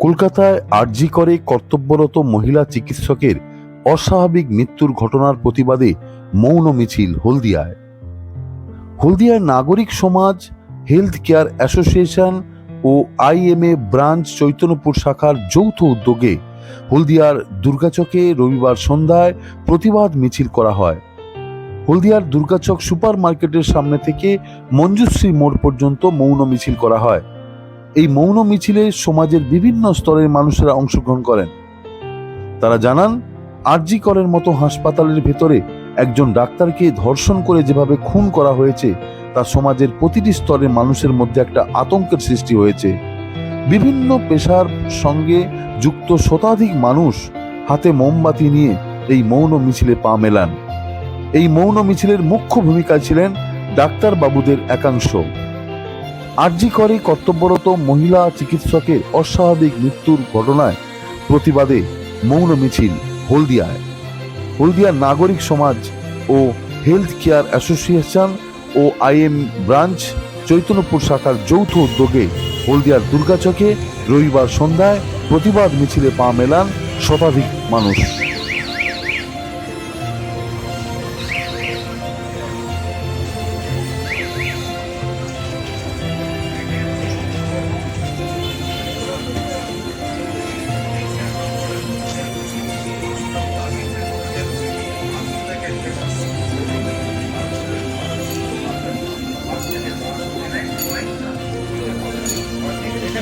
কলকাতায় আরজি করে কর্তব্যরত মহিলা চিকিৎসকের অস্বাভাবিক মৃত্যুর ঘটনার প্রতিবাদে মৌন মিছিল হলদিয়ায়। হলদিয়ার নাগরিক সমাজ হেলথ কেয়ার অ্যাসোসিয়েশন ও আইএমএ ব্রাঞ্চ চৈতন্যপুর শাখার যৌথ উদ্যোগে হলদিয়ার দুর্গাচকে রবিবার সন্ধ্যায় প্রতিবাদ মিছিল করা হয়। হলদিয়ার দুর্গাচক সুপার মার্কেটের সামনে থেকে মঞ্জুশ্রী মোড় পর্যন্ত মৌন মিছিল করা হয়। এই মৌন মিছিলে সমাজের বিভিন্ন স্তরের মানুষেরা অংশগ্রহণ করেন। তারা জানান, আরজি করের মতো হাসপাতালের ভেতরে একজন ডাক্তারকে ধর্ষণ করে যেভাবে খুন করা হয়েছে, তা সমাজের প্রতিটি স্তরের মানুষের মধ্যে একটা আতঙ্কের সৃষ্টি হয়েছে। বিভিন্ন পেশার সঙ্গে যুক্ত শতাধিক মানুষ হাতে মোমবাতি নিয়ে এই মৌন মিছিলে পা মেলান। এই মৌন মিছিলের মুখ্য ভূমিকায় ছিলেন ডাক্তার বাবুদের একাংশ। আরজি করে কর্তব্যরত মহিলা চিকিৎসকের অস্বাভাবিক মৃত্যুর ঘটনায় প্রতিবাদে মৌন মিছিল হলদিয়ায়। হলদিয়ার নাগরিক সমাজ ও হেলথ কেয়ার অ্যাসোসিয়েশন ও আইএম ব্রাঞ্চ চৈতন্যপুর শাখার যৌথ উদ্যোগে হলদিয়ার দুর্গাচকে রবিবার সন্ধ্যায় প্রতিবাদ মিছিলে পা মেলান শতাধিক মানুষ।